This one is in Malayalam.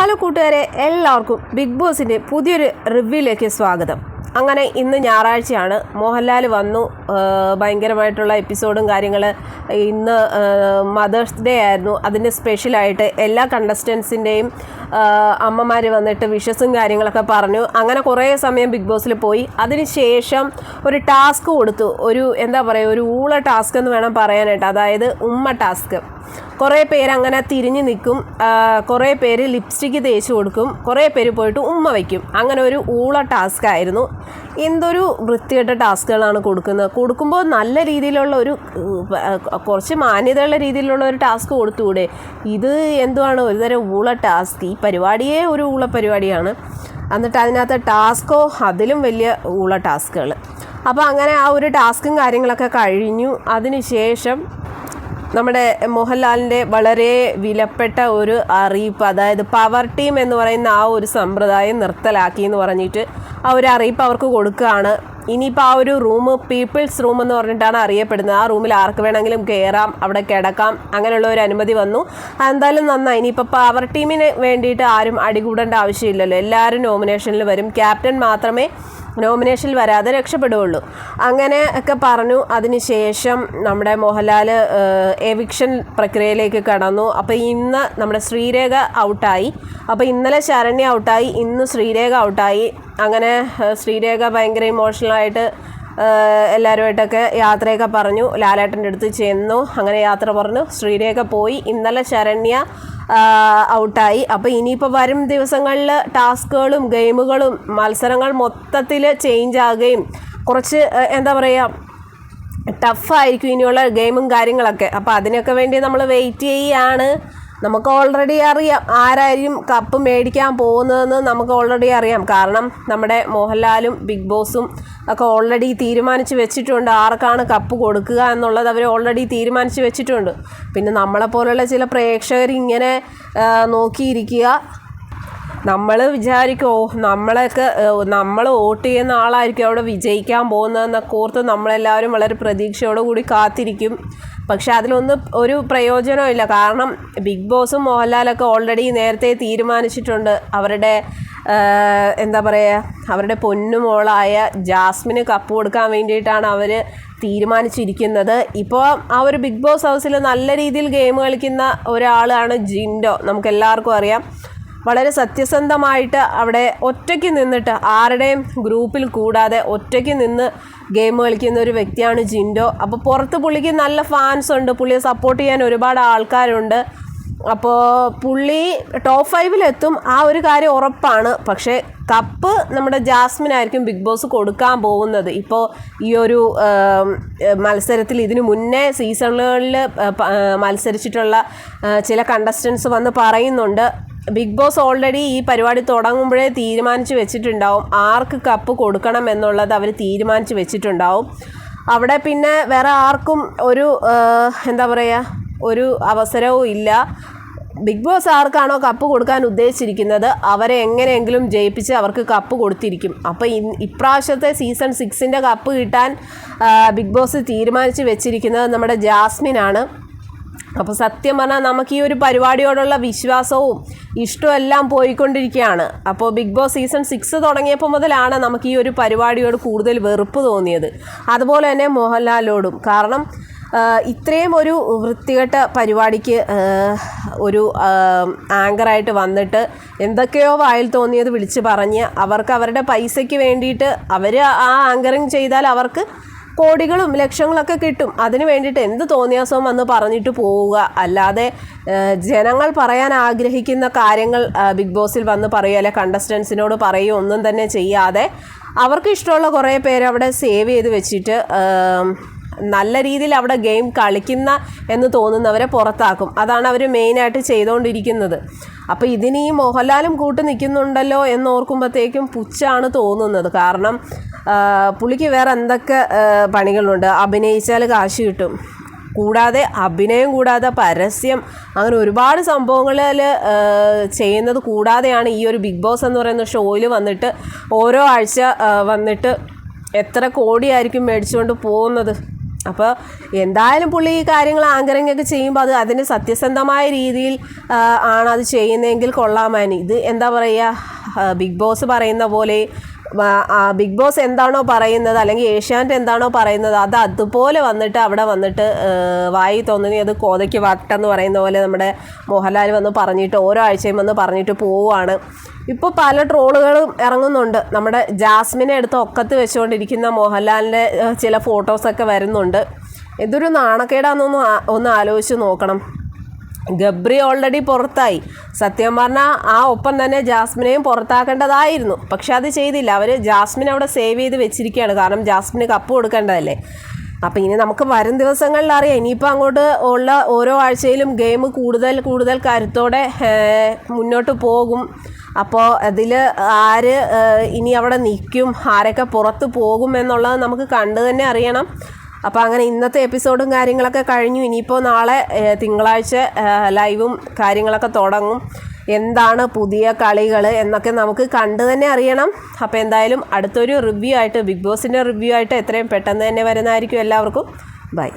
ഹലോ കൂട്ടുകാരെ എല്ലാവർക്കും ബിഗ് ബോസിന്റെ പുതിയൊരു റിവ്യൂയിലേക്ക് സ്വാഗതം. അങ്ങനെ ഇന്ന് ഞായറാഴ്ചയാണ്. മോഹൻലാൽ വന്നു. ഭയങ്കരമായിട്ടുള്ള എപ്പിസോഡും കാര്യങ്ങൾ ഇന്ന് മദേഴ്സ് ഡേ ആയിരുന്നു. അതിന്റെ സ്പെഷ്യലായിട്ട് എല്ലാ കണ്ടസ്റ്റൻസിന്റെയും അമ്മമാർ വന്നിട്ട് വിഷസും കാര്യങ്ങളൊക്കെ പറഞ്ഞു. അങ്ങനെ കുറേ സമയം ബിഗ് ബോസിൽ പോയി. അതിനുശേഷം ഒരു ടാസ്ക് കൊടുത്തു. ഒരു എന്താ പറയുക ഒരു ഊള ടാസ്ക് എന്ന് വേണം പറയാനായിട്ട്. അതായത് ഉമ്മ ടാസ്ക്. കുറേ പേര് അങ്ങനെ തിരിഞ്ഞു നിൽക്കും. കുറേ പേര് ലിപ്സ്റ്റിക്ക് തേച്ച് കൊടുക്കും. കുറേ പേര് പോയിട്ട് ഉമ്മ വയ്ക്കും. അങ്ങനെ ഒരു ഊള ടാസ്ക് ആയിരുന്നു. എന്തൊരു വൃത്തികെട്ട ടാസ്കുകളാണ് കൊടുക്കുന്നത്. കൊടുക്കുമ്പോൾ നല്ല രീതിയിലുള്ള ഒരു കുറച്ച് മാന്യതയുള്ള രീതിയിലുള്ള ഒരു ടാസ്ക് കൊടുത്തുകൂടെ? ഇത് എന്തുവാണ്? ഒരുതരം ഊള ടാസ്ക് ഈ പരിപാടിയേ ഒരു ഊള പരിപാടിയാണ്. എന്നിട്ട് അതിനകത്ത് ടാസ്കോ അതിലും വലിയ ഊള ടാസ്കുകൾ അപ്പോൾ അങ്ങനെ ആ ഒരു ടാസ്കും കാര്യങ്ങളൊക്കെ കഴിഞ്ഞു. അതിനുശേഷം നമ്മുടെ മോഹൻലാലിന്റെ വളരെ വിലപ്പെട്ട ഒരു അറിയിപ്പ് അതായത് പവർ ടീം എന്ന് പറയുന്ന ആ ഒരു സമ്പ്രദായം നിർത്തലാക്കി എന്ന് പറഞ്ഞിട്ട് ആ ഒരു അറിയിപ്പ് അവർക്ക് കൊടുക്കുകയാണ്. ഇനിയിപ്പോൾ ആ ഒരു റൂം പീപ്പിൾസ് റൂം എന്ന് പറഞ്ഞിട്ടാണ് അറിയപ്പെടുന്നത്. ആ റൂമിൽ ആർക്ക് വേണമെങ്കിലും കയറാം അവിടെ കിടക്കാം അങ്ങനെയുള്ള ഒരു അനുമതി വന്നു. എന്തായാലും നന്നായി. ഇനിയിപ്പോൾ പവർ ടീമിന് വേണ്ടിയിട്ട് ആരും അടികൂടേണ്ട ആവശ്യമില്ലല്ലോ. എല്ലാവരും നോമിനേഷനിൽ വരും. ക്യാപ്റ്റൻ മാത്രമേ നോമിനേഷനിൽ വരാതെ രക്ഷപ്പെടുകയുള്ളൂ. അങ്ങനെ ഒക്കെ പറഞ്ഞു. അതിനുശേഷം നമ്മുടെ മോഹൻലാൽ എവിക്ഷൻ പ്രക്രിയയിലേക്ക് കടന്നു. അപ്പോൾ ഇന്ന് നമ്മുടെ ശ്രീരേഖ ഔട്ടായി അപ്പോൾ ഇന്നലെ ശരണ്യ ഔട്ടായി ഇന്ന് ശ്രീരേഖ ഔട്ടായി അങ്ങനെ ശ്രീരേഖ ഭയങ്കര ഇമോഷണലായിട്ട് എല്ലാവരുമായിട്ടൊക്കെ യാത്രയൊക്കെ പറഞ്ഞു. ലാലേട്ടന്റെ അടുത്ത് ചെന്നു. അങ്ങനെ യാത്ര പറഞ്ഞു. ശ്രീരേഖ പോയി. ഇന്നലെ ശരണ്യ ഔട്ടായി. അപ്പോൾ ഇനിയിപ്പോൾ വരും ദിവസങ്ങളിൽ ടാസ്കുകളും ഗെയിമുകളും മത്സരങ്ങൾ മൊത്തത്തിൽ ചേഞ്ച് ആകുകയും കുറച്ച് എന്താ പറയുക ടഫായിരിക്കും ഇനിയുള്ള ഗെയിമും കാര്യങ്ങളൊക്കെ. അപ്പോൾ അതിനൊക്കെ വേണ്ടി നമ്മൾ വെയിറ്റ് ചെയ്യുകയാണ് നമുക്ക് ഓൾറെഡി അറിയാം ആരായിരിക്കും കപ്പ് മേടിക്കാൻ പോകുന്നതെന്ന് നമുക്ക് ഓൾറെഡി അറിയാം. കാരണം നമ്മുടെ മോഹൻലാലും ബിഗ് ബോസും ഒക്കെ ഓൾറെഡി തീരുമാനിച്ച് വെച്ചിട്ടുണ്ട് ആർക്കാണ് കപ്പ് കൊടുക്കുക എന്നുള്ളത് അവർ ഓൾറെഡി തീരുമാനിച്ച് വെച്ചിട്ടുണ്ട്. പിന്നെ നമ്മളെപ്പോലുള്ള ചില പ്രേക്ഷകർ ഇങ്ങനെ നോക്കിയിരിക്കുക. നമ്മൾ വിചാരിക്കും ഓ നമ്മളൊക്കെ നമ്മൾ വോട്ട് ചെയ്യുന്ന ആളായിരിക്കും അവിടെ വിജയിക്കാൻ പോകുന്നതെന്നൊക്കെ ഓർത്ത് നമ്മളെല്ലാവരും വളരെ പ്രതീക്ഷയോടു കൂടി കാത്തിരിക്കും. പക്ഷെ അതിലൊന്നും ഒരു പ്രയോജനമില്ല കാരണം ബിഗ് ബോസും മോഹൻലാലൊക്കെ ഓൾറെഡി നേരത്തെ തീരുമാനിച്ചിട്ടുണ്ട്. അവരുടെ എന്താ പറയുക അവരുടെ പൊന്നുമോളായ ജാസ്മിന് കപ്പ് കൊടുക്കാൻ വേണ്ടിയിട്ടാണ് അവർ തീരുമാനിച്ചിരിക്കുന്നത്. ഇപ്പോൾ ആ ഒരു ബിഗ് ബോസ് ഹൗസിൽ നല്ല രീതിയിൽ ഗെയിം കളിക്കുന്ന ഒരാളാണ് ജിൻഡോ. നമുക്ക് എല്ലാവർക്കും അറിയാം. വളരെ സത്യസന്ധമായിട്ട് അവിടെ ഒറ്റയ്ക്ക് നിന്നിട്ട് ആരുടെയും ഗ്രൂപ്പിൽ കൂടാതെ ഒറ്റയ്ക്ക് നിന്ന് ഗെയിം കളിക്കുന്ന ഒരു വ്യക്തിയാണ് ജിൻഡോ. അപ്പോൾ പുറത്ത് പുള്ളിക്ക് നല്ല ഫാൻസ് ഉണ്ട്. പുള്ളിയെ സപ്പോർട്ട് ചെയ്യാൻ ഒരുപാട് ആൾക്കാരുണ്ട്. അപ്പോൾ പുള്ളി ടോപ്പ് ഫൈവിലെത്തും ആ ഒരു കാര്യം ഉറപ്പാണ്. പക്ഷേ കപ്പ് നമ്മുടെ ജാസ്മിൻ ആയിരിക്കും ബിഗ് ബോസ് കൊടുക്കാൻ പോകുന്നത്. ഇപ്പോൾ ഈ ഒരു മത്സരത്തിൽ ഇതിനു മുന്നേ സീസണുകളിൽ മത്സരിച്ചിട്ടുള്ള ചില കണ്ടസ്റ്റൻസ് വന്ന് പറയുന്നുണ്ട് ബിഗ് ബോസ് ഓൾറെഡി ഈ പരിപാടി തുടങ്ങുമ്പോഴേ തീരുമാനിച്ച് വെച്ചിട്ടുണ്ടാവും. ആർക്ക് കപ്പ് കൊടുക്കണം എന്നുള്ളത് അവർ തീരുമാനിച്ച് വെച്ചിട്ടുണ്ടാവും. അവിടെ പിന്നെ വേറെ ആർക്കും ഒരു എന്താ പറയുക ഒരു അവസരവും ഇല്ല. ബിഗ് ബോസ് ആർക്കാണോ കപ്പ് കൊടുക്കാൻ ഉദ്ദേശിച്ചിരിക്കുന്നത്? അവരെ എങ്ങനെയെങ്കിലും ജയിപ്പിച്ച് അവർക്ക് കപ്പ് കൊടുത്തിരിക്കും. അപ്പോൾ ഇപ്രാവശ്യത്തെ സീസൺ സിക്സിന്റെ കപ്പ് കിട്ടാൻ ബിഗ് ബോസ് തീരുമാനിച്ച് വെച്ചിരിക്കുന്നത് നമ്മുടെ ജാസ്മിനാണ് അപ്പോൾ സത്യം പറഞ്ഞാൽ നമുക്ക് ഈ ഒരു പരിപാടിയോടുള്ള വിശ്വാസവും ഇഷ്ടവും എല്ലാം പോയിക്കൊണ്ടിരിക്കുകയാണ്. അപ്പോൾ ബിഗ് ബോസ് സീസൺ സിക്സ് തുടങ്ങിയപ്പോൾ മുതലാണ് നമുക്ക് ഈ ഒരു പരിപാടിയോട് കൂടുതൽ വെറുപ്പ് തോന്നിയത്. അതുപോലെ തന്നെ മോഹൻലാലോടും കാരണം ഇത്രയും ഒരു വൃത്തികെട്ട പരിപാടിക്ക് ഒരു ആങ്കറായിട്ട് വന്നിട്ട് എന്തൊക്കെയോ വായിൽ തോന്നിയത് വിളിച്ച് പറഞ്ഞ് അവർക്ക് അവരുടെ പൈസയ്ക്ക് വേണ്ടിയിട്ട് അവർ ആ ആങ്കറിങ് ചെയ്താൽ അവർക്ക് കോടികളും ലക്ഷങ്ങളൊക്കെ കിട്ടും. അതിന് വേണ്ടിയിട്ട് എന്ത് തോന്നിയാസവും വന്ന് പറഞ്ഞിട്ട് പോവുക. അല്ലാതെ ജനങ്ങൾ പറയാൻ ആഗ്രഹിക്കുന്ന കാര്യങ്ങൾ ബിഗ് ബോസിൽ വന്ന് പറയുക അല്ലെ കണ്ടസ്റ്റൻസിനോട് പറയുക ഒന്നും തന്നെ ചെയ്യാതെ അവർക്ക് ഇഷ്ടമുള്ള കുറേ പേരവിടെ സേവ് ചെയ്ത് വെച്ചിട്ട് നല്ല രീതിയിൽ അവിടെ ഗെയിം കളിക്കുന്ന എന്ന് തോന്നുന്നവരെ പുറത്താക്കും. അതാണ് അവർ മെയിനായിട്ട് ചെയ്തുകൊണ്ടിരിക്കുന്നത് അപ്പോൾ ഇതിന് ഈ മോഹൻലാലും കൂട്ട് നിൽക്കുന്നുണ്ടല്ലോ എന്നോർക്കുമ്പോഴത്തേക്കും പുച്ഛാണ് തോന്നുന്നത്. കാരണം പുള്ളിക്ക് വേറെ എന്തൊക്കെ പണികളുണ്ട്? അഭിനയിച്ചാൽ കാശ് കിട്ടും. കൂടാതെ അഭിനയം കൂടാതെ പരസ്യം അങ്ങനെ ഒരുപാട് സംഭവങ്ങളിൽ ചെയ്യുന്നത് കൂടാതെയാണ് ഈ ഒരു ബിഗ് ബോസ് എന്ന് പറയുന്ന ഷോയിൽ വന്നിട്ട് ഓരോ ആഴ്ച വന്നിട്ട് എത്ര കോടിയായിരിക്കും മേടിച്ചുകൊണ്ട് പോകുന്നത്? അപ്പോൾ എന്തായാലും പുള്ളി ഈ കാര്യങ്ങൾ ആങ്കറിംഗ് ഒക്കെ ചെയ്യുമ്പോൾ അത് അതിന് സത്യസന്ധമായ രീതിയിൽ ആണ് അത് ചെയ്യുന്നതെങ്കിൽ കൊള്ളാമാനി ഇത് എന്താ പറയുക ബിഗ് ബോസ് പറയുന്ന പോലെ ബിഗ് ബോസ് എന്താണോ പറയുന്നത് അല്ലെങ്കിൽ ഏഷ്യാനെറ്റ് എന്താണോ പറയുന്നത് അത് അതുപോലെ വന്നിട്ട് അവിടെ വന്നിട്ട് വായി തോന്നി അത് കോതയ്ക്ക് വട്ടെന്ന് പറയുന്ന പോലെ നമ്മുടെ മോഹൻലാൽ വന്ന് പറഞ്ഞിട്ട് ഓരോ ആഴ്ചയും വന്ന് പറഞ്ഞിട്ട് പോവുകയാണ്. ഇപ്പോൾ പല ട്രോളുകളും ഇറങ്ങുന്നുണ്ട്. നമ്മുടെ ജാസ്മിനെ എടുത്ത് ഒക്കത്ത് വെച്ചുകൊണ്ടിരിക്കുന്ന മോഹൻലാലിന്റെ ചില ഫോട്ടോസൊക്കെ വരുന്നുണ്ട്. ഇതൊരു നാണക്കേടാണെന്നൊന്ന് ഒന്ന് ആലോചിച്ച് നോക്കണം. ഗബ്രി ഓൾറെഡി പുറത്തായി. സത്യം പറഞ്ഞാൽ ആ ഒപ്പം തന്നെ ജാസ്മിനെയും പുറത്താക്കേണ്ടതായിരുന്നു. പക്ഷെ അത് ചെയ്തില്ല. അവർ ജാസ്മിൻ അവിടെ സേവ് ചെയ്ത് വെച്ചിരിക്കുകയാണ്. കാരണം ജാസ്മിന് കപ്പ് കൊടുക്കേണ്ടതല്ലേ. അപ്പോൾ ഇനി നമുക്ക് വരും ദിവസങ്ങളിൽ അറിയാം. ഇനിയിപ്പോൾ അങ്ങോട്ട് ഉള്ള ഓരോ ആഴ്ചയിലും ഗെയിം കൂടുതൽ കൂടുതൽ കരുത്തോടെ മുന്നോട്ട് പോകും. അപ്പോൾ അതിൽ ആര് ഇനി അവിടെ നിൽക്കും ആരൊക്കെ പുറത്ത് പോകും എന്നുള്ളത് നമുക്ക് കണ്ടു തന്നെ അറിയണം. അപ്പോൾ അങ്ങനെ ഇന്നത്തെ എപ്പിസോഡും കാര്യങ്ങളൊക്കെ കഴിഞ്ഞു. ഇനിയിപ്പോൾ നാളെ തിങ്കളാഴ്ച ലൈവും കാര്യങ്ങളൊക്കെ തുടങ്ങും. എന്താണ് പുതിയ കളികൾ എന്നൊക്കെ നമുക്ക് കണ്ടു തന്നെ അറിയണം. അപ്പോൾ എന്തായാലും അടുത്തൊരു റിവ്യൂ ആയിട്ട് ബിഗ് ബോസിന്റെ റിവ്യൂ ആയിട്ട് എത്രയും പെട്ടെന്ന് തന്നെ വരുന്നതായിരിക്കും എല്ലാവർക്കും. ബൈ.